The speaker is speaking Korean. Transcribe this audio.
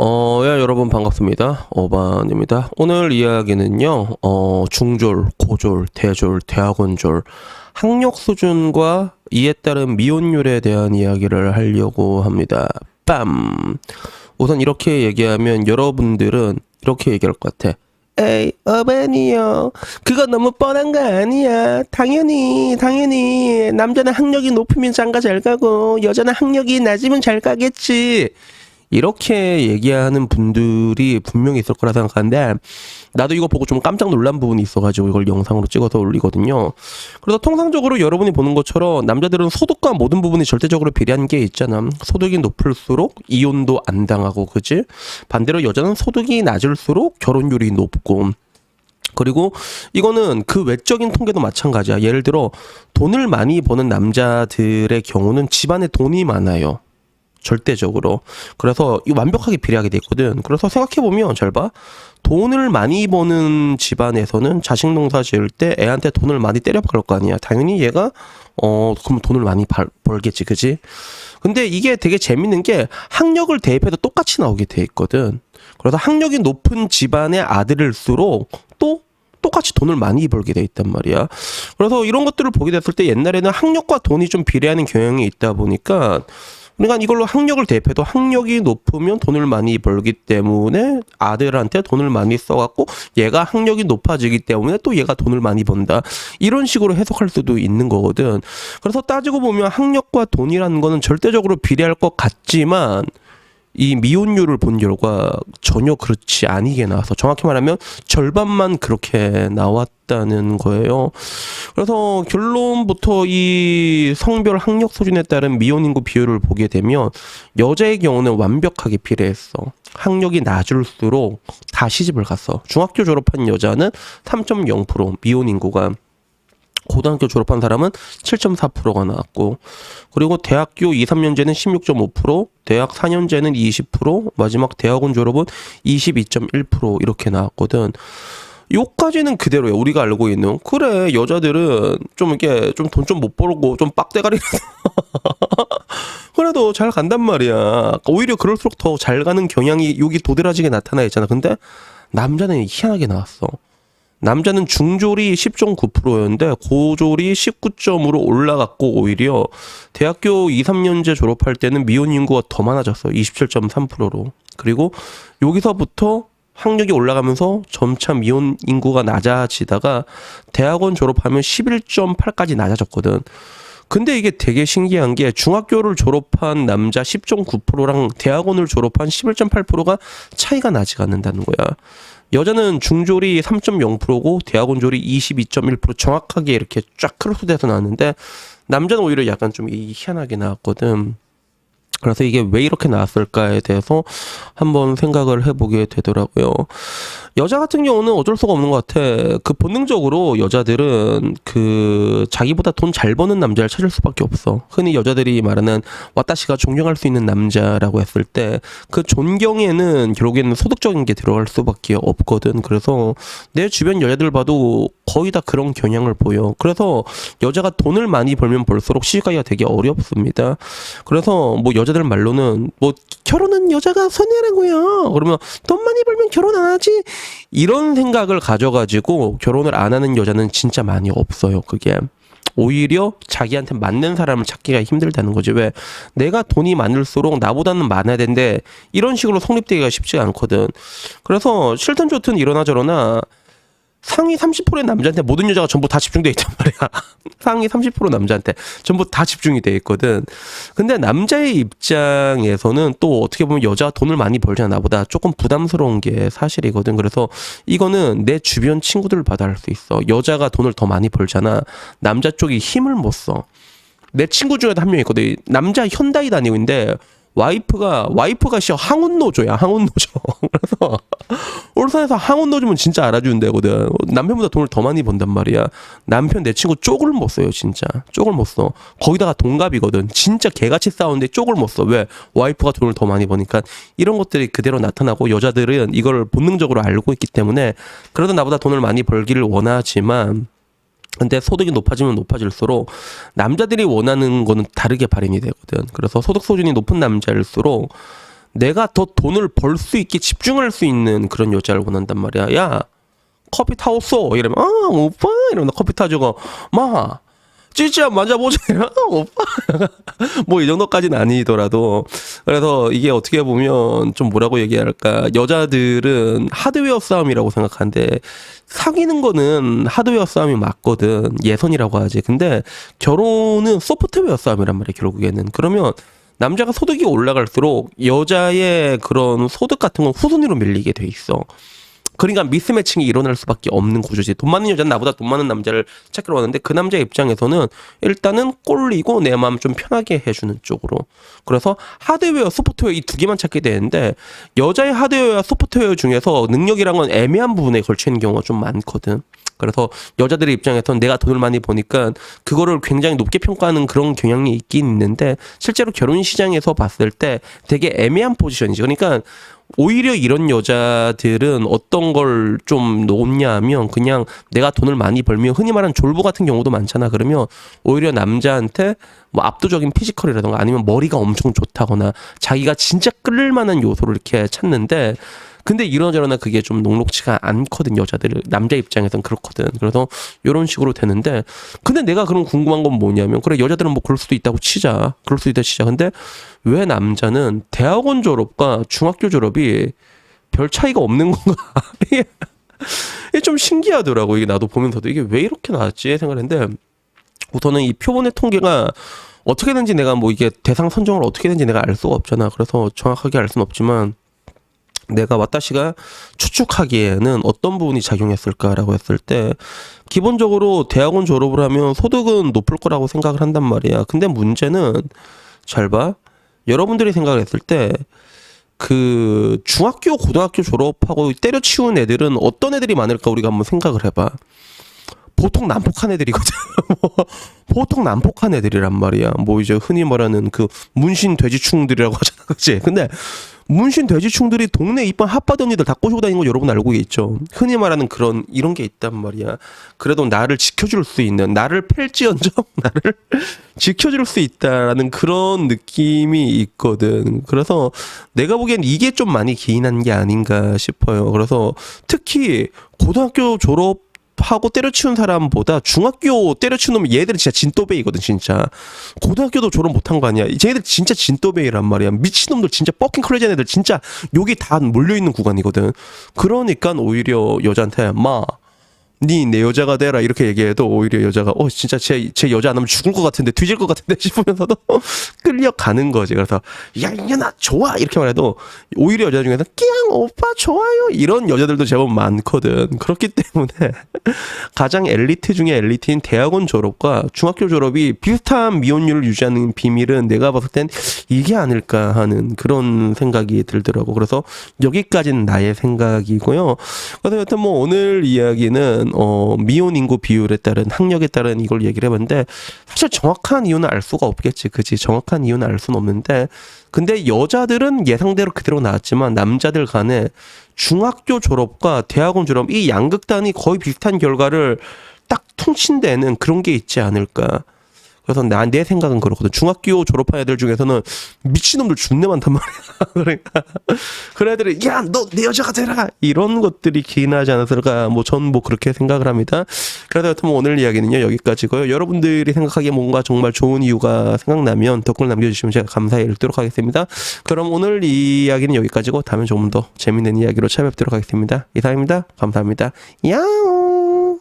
어, 야, 여러분 반갑습니다. 어반입니다. 오늘 이야기는요, 어, 중졸, 고졸, 대졸, 대학원졸, 학력 수준과 이에 따른 미혼율에 대한 이야기를 하려고 합니다. 빰! 우선 이렇게 얘기하면 여러분들은 이렇게 얘기할 것 같아. 에이, 어반이요. 그거 너무 뻔한 거 아니야. 당연히, 당연히. 남자는 학력이 높으면 장가 잘 가고, 여자는 학력이 낮으면 잘 가겠지. 이렇게 얘기하는 분들이 분명히 있을 거라 생각하는데 나도 이거 보고 좀 깜짝 놀란 부분이 있어가지고 이걸 영상으로 찍어서 올리거든요. 그래서 통상적으로 여러분이 보는 것처럼 남자들은 소득과 모든 부분이 절대적으로 비례한 게 있잖아. 소득이 높을수록 이혼도 안 당하고 그지? 반대로 여자는 소득이 낮을수록 결혼율이 높고 그리고 이거는 그 외적인 통계도 마찬가지야. 예를 들어 돈을 많이 버는 남자들의 경우는 집안에 돈이 많아요. 절대적으로. 그래서 이 완벽하게 비례하게 돼 있거든. 그래서 생각해 보면 잘 봐. 돈을 많이 버는 집안에서는 자식 농사 지을 때 애한테 돈을 많이 때려 박을 거 아니야. 당연히 얘가 어 그럼 돈을 많이 벌, 벌겠지, 그지? 근데 이게 되게 재밌는 게 학력을 대입해도 똑같이 나오게 돼 있거든. 그래서 학력이 높은 집안의 아들일수록 또 똑같이 돈을 많이 벌게 돼 있단 말이야. 그래서 이런 것들을 보게 됐을 때 옛날에는 학력과 돈이 좀 비례하는 경향이 있다 보니까 그러니까 이걸로 학력을 대입해도 학력이 높으면 돈을 많이 벌기 때문에 아들한테 돈을 많이 써갖고 얘가 학력이 높아지기 때문에 또 얘가 돈을 많이 번다. 이런 식으로 해석할 수도 있는 거거든. 그래서 따지고 보면 학력과 돈이라는 거는 절대적으로 비례할 것 같지만 이 미혼율을 본 결과 전혀 그렇지 아니게 나와서 정확히 말하면 절반만 그렇게 나왔다는 거예요. 그래서 결론부터 이 성별 학력 수준에 따른 미혼 인구 비율을 보게 되면 여자의 경우는 완벽하게 비례했어. 학력이 낮을수록 다 시집을 갔어. 중학교 졸업한 여자는 3.0% 미혼 인구가 고등학교 졸업한 사람은 7.4%가 나왔고 그리고 대학교 2, 3년제는 16.5%, 대학 4년제는 20%, 마지막 대학원 졸업은 22.1% 이렇게 나왔거든. 요까지는 그대로야. 우리가 알고 있는. 그래, 여자들은 좀 이렇게 좀 돈 좀 못 벌고 좀 빡대가리 그래도 잘 간단 말이야. 오히려 그럴수록 더 잘 가는 경향이 여기 도드라지게 나타나 있잖아. 근데 남자는 희한하게 나왔어. 남자는 중졸이 10.9%였는데 고졸이 19점으로 올라갔고 오히려 대학교 2, 3년제 졸업할 때는 미혼 인구가 더 많아졌어요. 27.3%로. 그리고 여기서부터 학력이 올라가면서 점차 미혼 인구가 낮아지다가 대학원 졸업하면 11.8까지 낮아졌거든. 근데 이게 되게 신기한 게 중학교를 졸업한 남자 10.9%랑 대학원을 졸업한 11.8%가 차이가 나지가 않는다는 거야. 여자는 중졸이 3.0%고 대학원졸이 22.1% 정확하게 이렇게 쫙 크로스돼서 나왔는데 남자는 오히려 약간 좀 희한하게 나왔거든. 그래서 이게 왜 이렇게 나왔을까에 대해서 한번 생각을 해보게 되더라고요. 여자 같은 경우는 어쩔 수가 없는 것 같아. 그 본능적으로 여자들은 그 자기보다 돈 잘 버는 남자를 찾을 수밖에 없어. 흔히 여자들이 말하는 와타시가 존경할 수 있는 남자라고 했을 때 그 존경에는 결국에는 소득적인 게 들어갈 수밖에 없거든. 그래서 내 주변 여자들 봐도 거의 다 그런 경향을 보여. 그래서 여자가 돈을 많이 벌면 벌수록 시집가기가 되게 어렵습니다. 그래서 뭐 여자들 말로는 뭐 결혼은 여자가 손해라고요. 그러면 돈 많이 벌면 결혼 안 하지. 이런 생각을 가져가지고 결혼을 안 하는 여자는 진짜 많이 없어요. 그게. 오히려 자기한테 맞는 사람을 찾기가 힘들다는 거지. 왜? 내가 돈이 많을수록 나보다는 많아야 되는데 이런 식으로 성립되기가 쉽지 않거든. 그래서 싫든 좋든 이러나 저러나 상위 30%의 남자한테 모든 여자가 전부 다 집중돼 있단 말이야. 상위 30% 남자한테 전부 다 집중이 돼 있거든. 근데 남자의 입장에서는 또 어떻게 보면 여자가 돈을 많이 벌잖아 나보다 조금 부담스러운 게 사실이거든. 그래서 이거는 내 주변 친구들 봐도 알수 있어. 여자가 돈을 더 많이 벌잖아. 남자 쪽이 힘을 못 써. 내 친구 중에도 한 명 있거든. 남자 현다이 다니고 있는데 와이프가 와이프가 시 항운 노조야 항운 노조. 그래서 울산에서 항운 노조면 진짜 알아주는 데거든. 남편보다 돈을 더 많이 번단 말이야. 남편 내 친구 쪽을 못 써요 진짜. 쪽을 못써. 거기다가 동갑이거든. 진짜 개같이 싸우는데 쪽을 못 써. 왜? 와이프가 돈을 더 많이 버니까. 이런 것들이 그대로 나타나고 여자들은 이걸 본능적으로 알고 있기 때문에 그래도 나보다 돈을 많이 벌기를 원하지만 근데 소득이 높아지면 높아질수록 남자들이 원하는 거는 다르게 발현이 되거든. 그래서 소득 수준이 높은 남자일수록 내가 더 돈을 벌 수 있게 집중할 수 있는 그런 여자를 원한단 말이야. 야, 커피 타왔어. 이러면, 아, 오빠. 이러면 나 커피 타주고, 마. 찌찌야 만져보자. 아, 오빠. 뭐 이 정도까지는 아니더라도. 그래서 이게 어떻게 보면 좀 뭐라고 얘기할까. 여자들은 하드웨어 싸움이라고 생각하는데 사귀는 거는 하드웨어 싸움이 맞거든. 예선이라고 하지. 근데 결혼은 소프트웨어 싸움이란 말이야, 결국에는. 그러면 남자가 소득이 올라갈수록 여자의 그런 소득 같은 건 후순위로 밀리게 돼 있어. 그러니까 미스매칭이 일어날 수밖에 없는 구조지. 돈 많은 여자는 나보다 돈 많은 남자를 찾기로 하는데 그 남자 입장에서는 일단은 꼴리고 내 마음 좀 편하게 해주는 쪽으로. 그래서 하드웨어, 소프트웨어 이 두 개만 찾게 되는데 여자의 하드웨어와 소프트웨어 중에서 능력이란 건 애매한 부분에 걸쳐 있는 경우가 좀 많거든. 그래서 여자들의 입장에서는 내가 돈을 많이 버니까 그거를 굉장히 높게 평가하는 그런 경향이 있긴 있는데 실제로 결혼 시장에서 봤을 때 되게 애매한 포지션이죠. 그러니까 오히려 이런 여자들은 어떤 걸좀 높냐 하면 그냥 내가 돈을 많이 벌면 흔히 말하는 졸부 같은 경우도 많잖아. 그러면 오히려 남자한테 뭐 압도적인 피지컬이라던가 아니면 머리가 엄청 좋다거나 자기가 진짜 끌릴 만한 요소를 이렇게 찾는데 근데 이러저러나 그게 좀 녹록치가 않거든 여자들. 남자 입장에선 그렇거든. 그래서 이런 식으로 되는데 근데 내가 그럼 궁금한 건 뭐냐면 그래 여자들은 뭐 그럴 수도 있다고 치자. 그럴 수도 있다 치자. 근데 왜 남자는 대학원 졸업과 중학교 졸업이 별 차이가 없는 건가? 이게 좀 신기하더라고. 이게 나도 보면서도 이게 왜 이렇게 나왔지? 생각했는데 우선은 이 표본의 통계가 어떻게든지 내가 뭐 이게 대상 선정을 어떻게든지 내가 알 수가 없잖아 그래서 정확하게 알 수는 없지만 내가 와타시가 추측하기에는 어떤 부분이 작용했을까라고 했을 때 기본적으로 대학원 졸업을 하면 소득은 높을 거라고 생각을 한단 말이야. 근데 문제는 잘 봐. 여러분들이 생각했을 때 그 중학교 고등학교 졸업하고 때려치운 애들은 어떤 애들이 많을까 우리가 한번 생각을 해봐. 보통 난폭한 애들이거든. 뭐 보통 난폭한 애들이란 말이야. 뭐 이제 흔히 말하는 그 문신 돼지충들이라고 하잖아, 그치? 근데 문신 돼지충들이 동네 이쁜 핫바디 언니들 다 꼬시고 다니는 거 여러분 알고 있죠? 흔히 말하는 그런 이런 게 있단 말이야. 그래도 나를 지켜줄 수 있는 나를 팰지언정 나를 지켜줄 수 있다라는 그런 느낌이 있거든. 그래서 내가 보기엔 이게 좀 많이 기인한 게 아닌가 싶어요. 그래서 특히 고등학교 졸업 하고 때려치운 사람보다 중학교 때려치운 놈 얘들은 진짜 진또배이거든 진짜. 고등학교도 졸업 못한 거 아니야? 쟤네들 진짜 진또배이란 말이야. 미친놈들 진짜 뻑킹 크레이지한 애들 진짜 여기 다 몰려있는 구간이거든. 그러니까 오히려 여자한테 마 니내 여자가 되라 이렇게 얘기해도 오히려 여자가 어 진짜 제, 제 여자 안 하면 죽을 것 같은데 뒤질 것 같은데 싶으면서도 끌려가는 거지. 그래서 야 이년아 좋아 이렇게 말해도 오히려 여자 중에서 끼양 오빠 좋아요. 이런 여자들도 제법 많거든. 그렇기 때문에 가장 엘리트 중에 엘리트인 대학원 졸업과 중학교 졸업이 비슷한 미혼율을 유지하는 비밀은 내가 봤을 땐 이게 아닐까 하는 그런 생각이 들더라고. 그래서 여기까지는 나의 생각이고요. 그래서 여튼 뭐 오늘 이야기는 어 미혼 인구 비율에 따른 학력에 따른 이걸 얘기를 해봤는데 사실 정확한 이유는 알 수가 없겠지 그지? 정확한 이유는 알 수는 없는데. 근데 여자들은 예상대로 그대로 나왔지만 남자들 간에 중학교 졸업과 대학원 졸업 이 양극단이 거의 비슷한 결과를 딱 퉁친데는 그런 게 있지 않을까 그래서 나, 내 생각은 그렇거든. 중학교 졸업한 애들 중에서는 미친놈들 존내 많단 말이야. 그러니까. 그런 애들이, 야, 너 내 여자가 되라! 이런 것들이 기인하지 않았을까. 뭐, 전 뭐 그렇게 생각을 합니다. 그래서 여튼 뭐 오늘 이야기는요, 여기까지고요. 여러분들이 생각하기에 뭔가 정말 좋은 이유가 생각나면 댓글 남겨주시면 제가 감사히 읽도록 하겠습니다. 그럼 오늘 이 이야기는 여기까지고, 다음에 조금 더 재밌는 이야기로 찾아뵙도록 하겠습니다. 이상입니다. 감사합니다. 야옹!